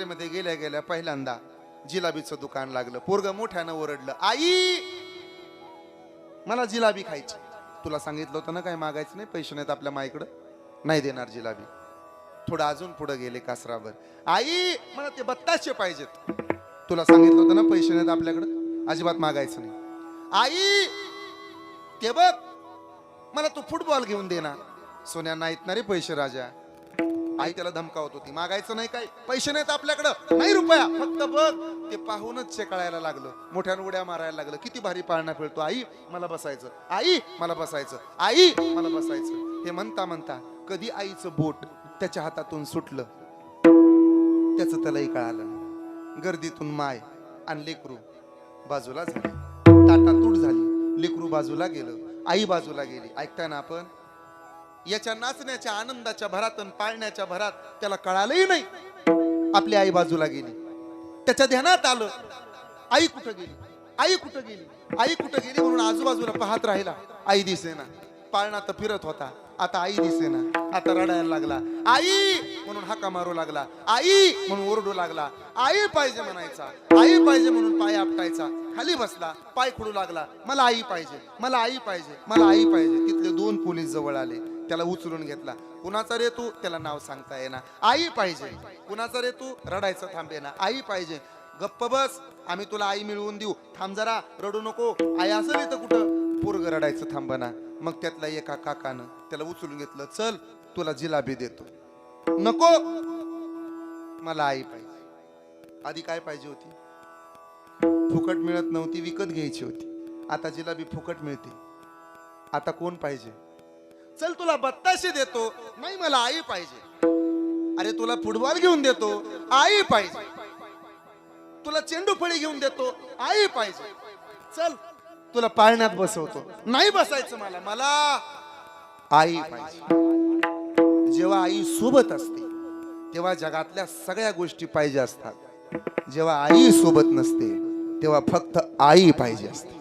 यात्रेमध्ये गेल्या गेल्या पहिल्यांदा जिलाबीचं दुकान लागलं. पोरग मोठ्यानं ओरडलं आई मला जिलाबी खायची तुला सांगितलं होतं ना काय मागायचं नाही पैसे नाहीत आपल्या माईकडं. नाही देणार जिलाबी. थोडं अजून पुढे गेले कासरावर. आई मला ते बत्ताशे पाहिजेत. तुला सांगितलं होतं ना पैसे नाहीत आपल्याकडं. अजिबात मागायचं नाही. आई ते बघ मला तू फुटबॉल घेऊन देना सोन्या नाहीत ना रे पैसे राजा. आई त्याला धमकावत होती. मागायचं नाही काय? पैसे नाहीत आपल्याकडं. नाही रुपया. फक्त बघ ते पाहूनच कळायला लागलं. मोठ्यानं उड्या मारायला लागलं. किती भारी पाळणा फिरतो. आई मला बसायचं. आई मला बसायचं. आई मला बसायचं. हे म्हणता म्हणता कधी आईचं बोट त्याच्या हातातून सुटलं? त्याचं त्यालाही कळालं गर्दीतून माय आणि लेकरू बाजूला झाली. ताटा तूट झाली. लेकरू बाजूला गेलं. आई बाजूला गेली. ऐकताय ना आपण? याच्या नाचण्याच्या आनंदाच्या भरात आणि पाळण्याच्या भरात त्याला कळालंही नाही. आपली आई बाजूला गेली. त्याच्या ध्यानात आलं. आई कुठं गेली? आई कुठं गेली? आई कुठं गेली म्हणून आजूबाजूला पाहत राहिला. आई दिसेना. पाळणा तर फिरत होता. आता आई दिसेना. आता रडायला लागला. आई! म्हणून हाका मारू लागला. आई! म्हणून ओरडू लागला. आई पाहिजे म्हणायचा. आई पाहिजे म्हणून पाय आपटायचा. खाली बसला. पाय खुडू लागला. मला आई पाहिजे. मला आई पाहिजे. मला आई पाहिजे. तिथले दोन पोलीस जवळ आले. त्याला उचलून घेतला. कुणाचा रे तू? त्याला नाव सांगता येणार आई पाहिजे. कुणाचा रे तू? रडायचं थांबे ना आई पाहिजे. गप्प बस. आम्ही तुला आई मिळवून देऊ. थांब जरा. रडू नको. आई असं इथं कुठं? पोरग रडायचं थांबना मग त्यातला एका काकानं त्याला उचलून घेतलं. चल तुला जिलाबी देतो. नको. मला आई पाहिजे. आधी काय पाहिजे होती? फुकट मिळत नव्हती विकत घ्यायची होती. आता जिलाबी फुकट मिळते. आता कोण पाहिजे? चल तुला बत्ताशी देतो. नाही मला आई पाहिजे. अरे तुला फुटबॉल घेऊन देतो. आई पाहिजे. तुला चेंडू फळी घेऊन देतो. आई पाहिजे. चल तुला पाळण्यात बसवतो. नाही बसायचं मला. मला आई पाहिजे. जेव्हा आई सोबत असते तेव्हा जगातल्या सगळ्या गोष्टी पाहिजे असतात. जेव्हा आई सोबत नसते तेव्हा फक्त आई पाहिजे असते.